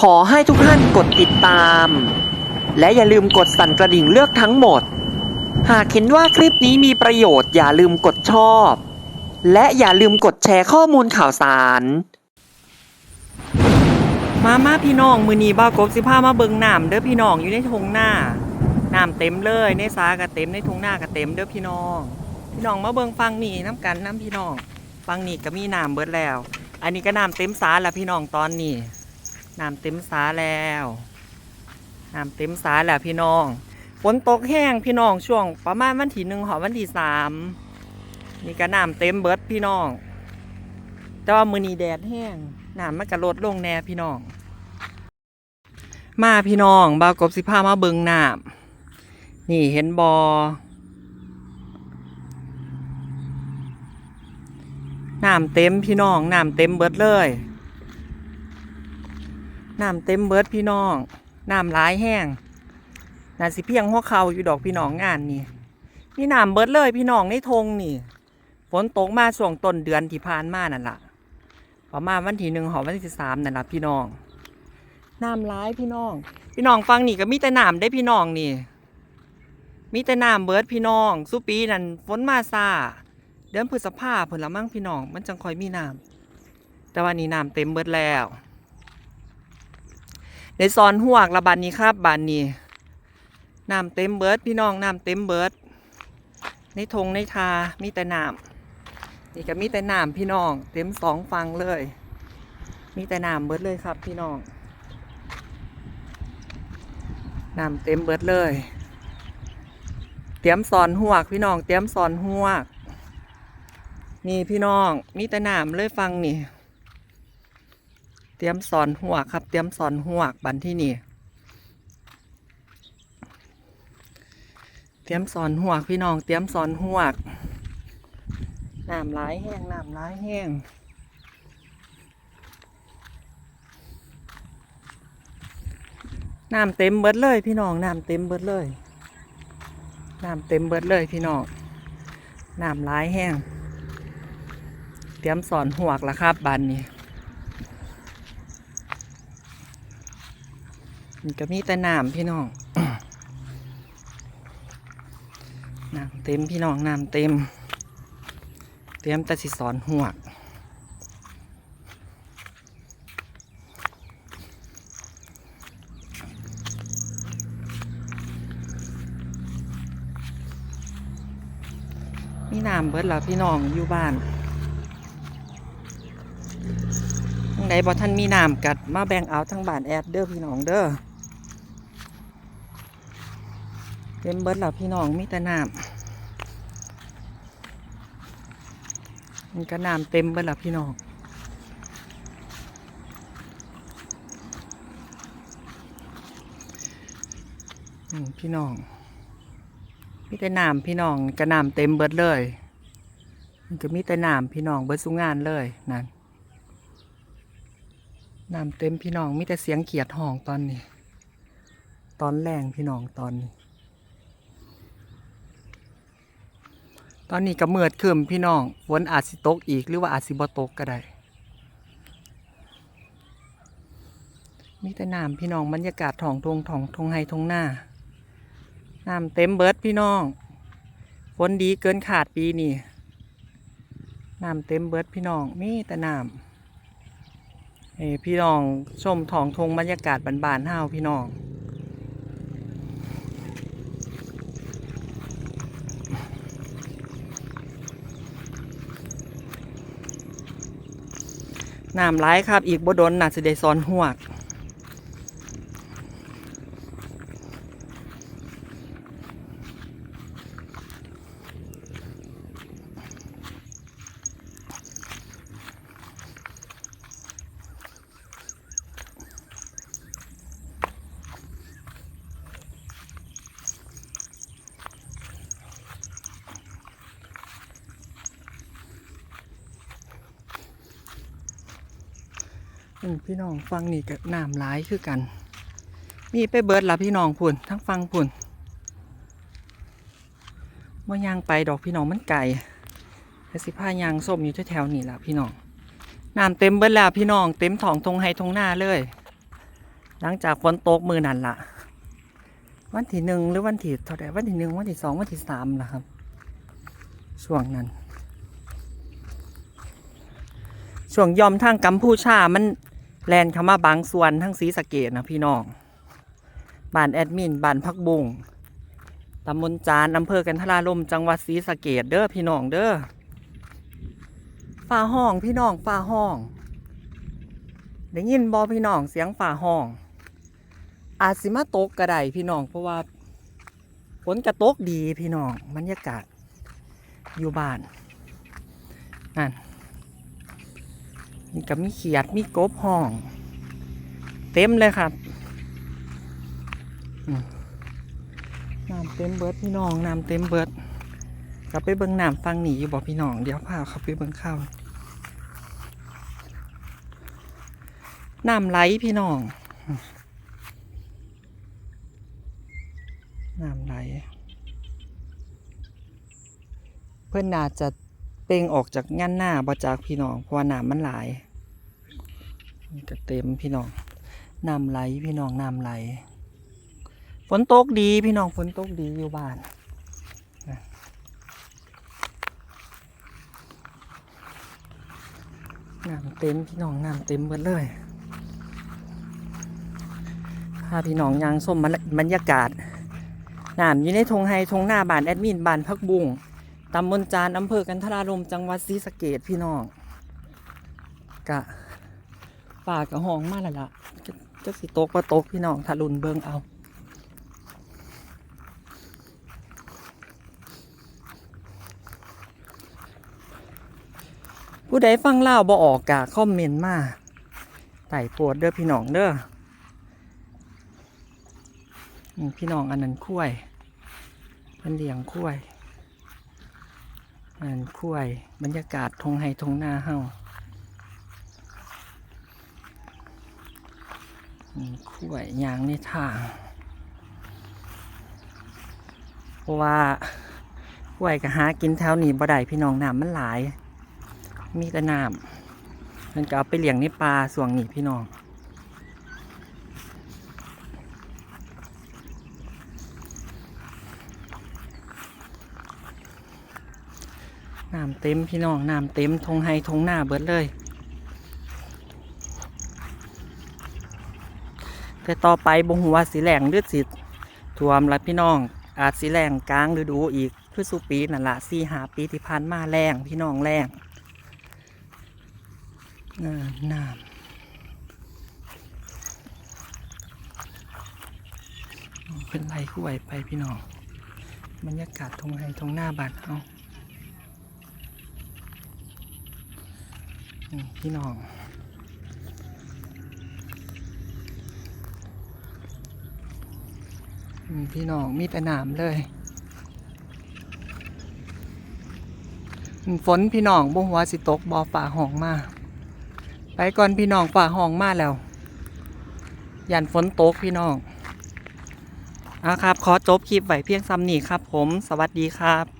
ขอให้ทุกท่านกดติดตาม และอย่าลืมกดสั่นกระดิ่งเลือกทั้งหมด หากเห็นว่าคลิปนี้มีประโยชน์อย่าลืมกดชอบ และอย่าลืมกดแชร์ข้อมูลข่าวสาร มามาพี่น้องมือนีบ้ากบสิพามาเบิงน้ำเด้อพี่น้องอยู่ในทงหน้าน้ำเต็มเลยในสาก็เต็มในทงหน้าก็เต็มเด้อพี่น้อง พี่น้องมาเบิงฟังนี่น้ำกันน้ำพี่น้องฟังนี่ก็มีน้ำเบิดแล้ว อันนี้ก็น้ำเต็มสาแล้วพี่น้องตอนนี้ น้ำเต็มสาแล้วน้ำเต็มสาแล้วพี่น้อง ฝนตกแห้งพี่น้องช่วง ประมาณวันที่หนึ่งหอวันที่สามนี่ก็น้ำเต็มเบิดพี่น้อง แต่ว่ามือนีแดดแห้งน้ำมันก็ลดลงแน่พี่น้อง มาพี่น้องบากบสิพามาเบิงน้ำนี่เห็นบอน้ำเต็มพี่น้องน้ำเต็มเบิดเลย น้ำเต็มเบิดพี่น้องน้ำหลายแห้งน่าสิเพียงหัวเข่าอยู่ดอกพี่น้องงานนี่นี่น้ำเบิดเลยพี่น้องในทงนี่ฝนตกมาช่วงต้นเดือนที่ผ่านมานั่นล่ะประมาณวันที่หนึ่งหอวันที่สามนั่นล่ะพี่น้องน้ำร้ายพี่น้อง พี่น้องฟังนี่ก็มีแต่น้ำได้พี่น้องนี่ มีแต่น้ำเบิดพี่น้องสุปีนั่นฝนมาซาเดือนพฤษภาเพิ่นละมั่งพี่น้อง มันจังคอยมีน้ำแต่วันนี้น้ำเต็มเบิดแล้ว ในซอนหวกละบานนี้ครับบานนี้น้ำเต็มเบิร์ดพี่น้องน้ำเต็มเบิร์ดในทงในทามีแต่น้ำนี่ก็มีแต่น้ำพี่น้อง เต็มสองฟังเลย มีแต่น้ำเบิร์ดเลยครับ พี่น้องน้ำเต็มเบิร์ดเลย เตรียมสอนหวกพี่น้อง เตรียมสอนหวกนี่พี่น้องมีแต่น้ำเลยฟังนี่ เตรียมสอนหวกครับ เตรียมสอนหวกบันที่นี่ เตรียมสอนหวกพี่น้อง เตรียมสอนหวกน้ำร้ายแห้งน้ำร้ายแห้งน้ำเต็มเบิดเลย พี่น้องน้ำเต็มเบิดเลยน้ำเต็มเบิดเลยพี่น้องน้ำร้ายแห้ง เตรียมสอนหวกแล้วครับบันนี้มัน ก็มีแต่น้ำพี่น้องน้ำเต็มพี่น้องน้ำเต็ม เตรียมแต่สิสอนหวกมีน้ำเบิดแล้วพี่น้องอยู่บ้านทั้งใดบ่ท่านมีน้ำกัดมาแบ่งเอาทั้งบ้านแอดเด้อพี่น้องเด้อเต็มเบิดแล้วพี่น้องมีแต่น้ำมันก็น้ำเต็มเบิดแล้วพี่น้องพี่น้องมีแต่น้ำพี่น้องกระน้ำเต็มเบิดเลยมันก็มีแต่น้ำพี่น้องเบิดสุงานเลยนั่นน้ำเต็มพี่น้องมีแต่เสียงเขียดห้องตอนนี้ ตอนแรงพี่น้องตอนนี้ ตอนนี้ก็เมือดขึ้นพี่น้องฝนอาจสิตกอีกหรือว่าอาจสิบ่ตกก็ได้มีแต่น้ำพี่น้องบรรยากาศท้องทงท้องทงไฮทงหน้าน้ำเต็มเบิดพี่น้องฝนดีเกินขาดปีนี้น้ำเต็มเบิดพี่น้องมีแต่น้ำเอพี่น้องชมท้องทงบรรยากาศบานๆห้าวพี่น้อง น้ำไหลครับ อีกบ่โดนน่าสิได้ซ้อนหวก พี่น้องฟังนี่กับน้ำร้ายคือกันมีไปเบิดละพี่น้องพุ่นทั้งฟังพุ่นว่ายางไปดอกพี่น้องมันไก่แต่สิผ้ายางส้มอยู่แถวๆนี่ละพี่น้องน้ำเต็มเบิดแล้วพี่น้องเต็มท้องทงไฮทงหน้าเลย หลังจากฝนตกมือนั่นละวันที่หนึ่งหรือวันที่เท่าไหร่วันที่หนึ่งวันที่สองวันที่สามละครับช่วงนั้นช่วงยอมทางกัมพูชามัน แลนเข้ามาบางส่วนทั้งสีสะเกตนะพี่น้องบ้านแอดมินบ้านพักบุงตำบลจานอำเภอกันทราลมจังหวัดศรีสะเกดเด้อพี่น้องเด้อฝ่าห้องพี่น้องฝ่าห้องได้ยินบอพี่น้องเสียงฝ่าห้อง อาจสิมาตกกระไดพี่น้องเพราะว่าฝนกระตกดีพี่น้องบรรยากาศอยู่บ้านนั่น นี่ก็มีเขียดมีกบห้อง เต็มเลยครับน้ำเต็มเบิดพี่น้องน้ำเต็มเบิดกลับไปเบิ่งน้ำฟังหนีอยู่บอกพี่น้องเดี๋ยวพาเขาไปเบิ่งข้าวน้ำไหลพี่น้องน้ำไหล เพื่อนน่าจะ เป่งออกจากงานหน้าบ่จากพี่น้องเพราะว่าน้ำมันหลายก็เต็มพี่น้องน้ำไหลพี่น้องน้ำไหลฝนตกดีพี่น้องฝนตกดีอยู่บ้านน้ำเต็มพี่น้องน้ำเต็มหมดเลยพาพี่น้องยางส้มบรรยากาศน้ำอยู่ในทงไฮทงหน้าบ้านแอดมินบ้านพักบุ้ง ตำบลจานอำเภอกันทรารมจังหวัดศรีสะเกดพี่น้องกะป่ากะห้องมาแล้วล่ะจะจะสิตกก็ตกพี่น้องทารุนเบิงเอา ผู้ใดฟังเล่าบ่ออกกะคอมเมนต์มาไต่โพดเด้อพี่น้องเด้อพี่น้องอันนั้นคุ้ยเป็นเลี้ยงคุ้ย อันคุ้ยบรรยากาศทงไฮทงหน้าเฮาคุ้ยยางในทางเพราะว่าคุ้ยก็หากินแถวนี้บ่ได้พี่น้องน้ำมันหลาย มีแต่น้ำมันก็เอาไปเลี้ยงในปลาส่วงนี้พี่น้อง น้ำเต็มพี่น้องน้ำเต็มทงไฮทงหน้าเบิดเลย แต่ต่อไปบ่หัวสีแหลงหรือดสิท่วมละพี่น้อง อาจสีแหลงกลางฤดูอีกคือสุปีนั่นละสี่หาปีที่ผ่านมาแรงพี่น้องแรงน้ำน้ำเป็นไรคู่ไหวไปพี่น้องบรรยากาศทงไฮทงหน้าบานเฮา พี่น้อง พี่น้องมีแต่น้ำเลยฝนพี่น้องบ่หัวาสิตกบอฝ่าห้องมา ไปก่อนพี่น้องฝ่าห้องมาแล้วยันฝนตกพี่น้องอะครับ ขอจบคลิปไว้เพียงซ้ำนี้ครับผม สวัสดีครับ